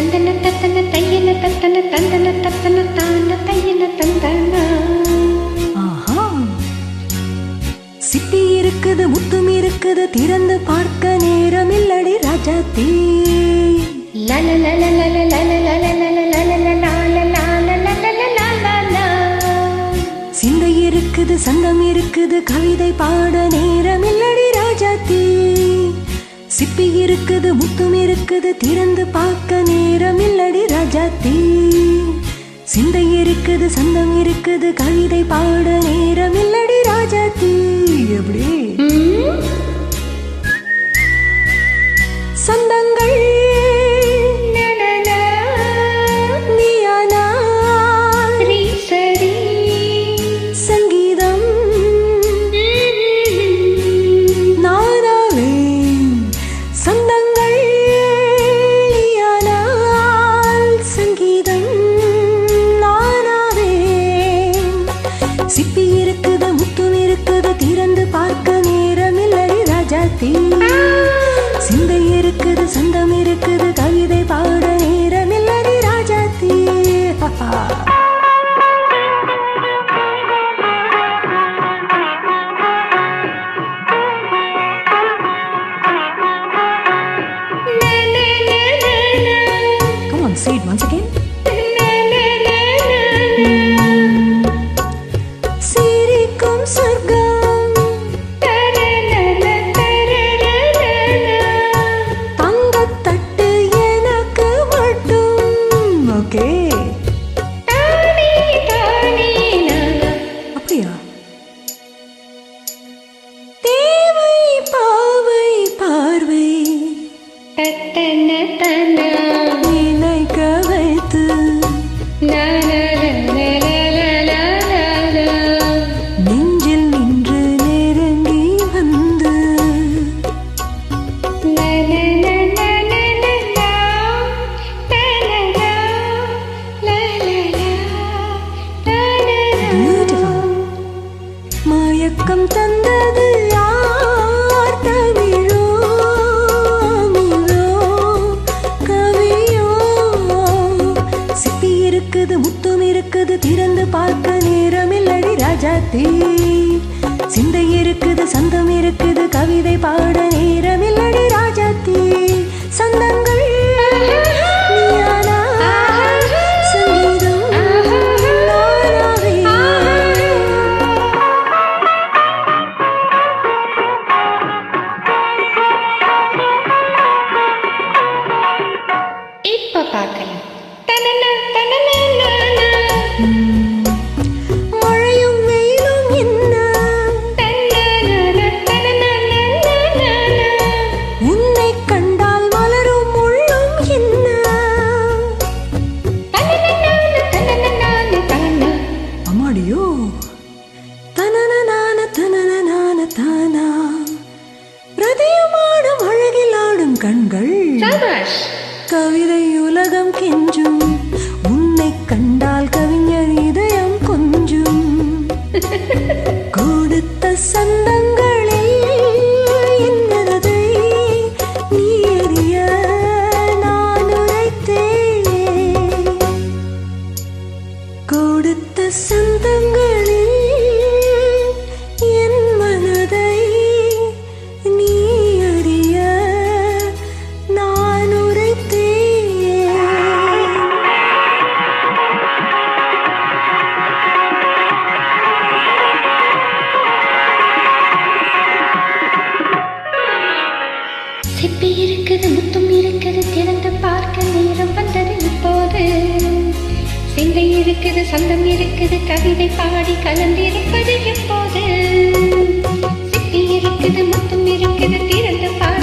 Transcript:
தந்தன தத்தன தையன தத்தன தந்தன தத்தன தான தையன தந்தன சிட்டி இருக்குது முத்தும் இருக்குது திறந்து பார்க்க நேரம் இல்லடி ராஜா தீ லல லல லல லல லல லல சிந்தை இருக்குது சங்கம் இருக்குது கவிதை பாட நேரம் இல்லடி ராஜா தீ சிப்பி இருக்குது முத்தும் இருக்குது திறந்து பார்க்க நேரம் இல்லடி ராஜாத்தி. சிந்தை இருக்குது சந்தம் இருக்குது கவிதை பாட நேரம் இல்லடி ராஜாத்தி. எப்படி சந்தம் இருக்குது. திறந்து பார்க்க நேரம் இல்லடி ராஜாத்தி. சிந்தை இருக்குது சந்தம் இருக்குது கவிதை பாட நேரம் சொந்தங்களே சிந்தை இருக்குது சந்தம் இருக்குது கவிதை பாடி கலந்திருப்பது எப்போது? சிட்டி இருக்குது முத்தம் இருக்குது திறந்து பாடி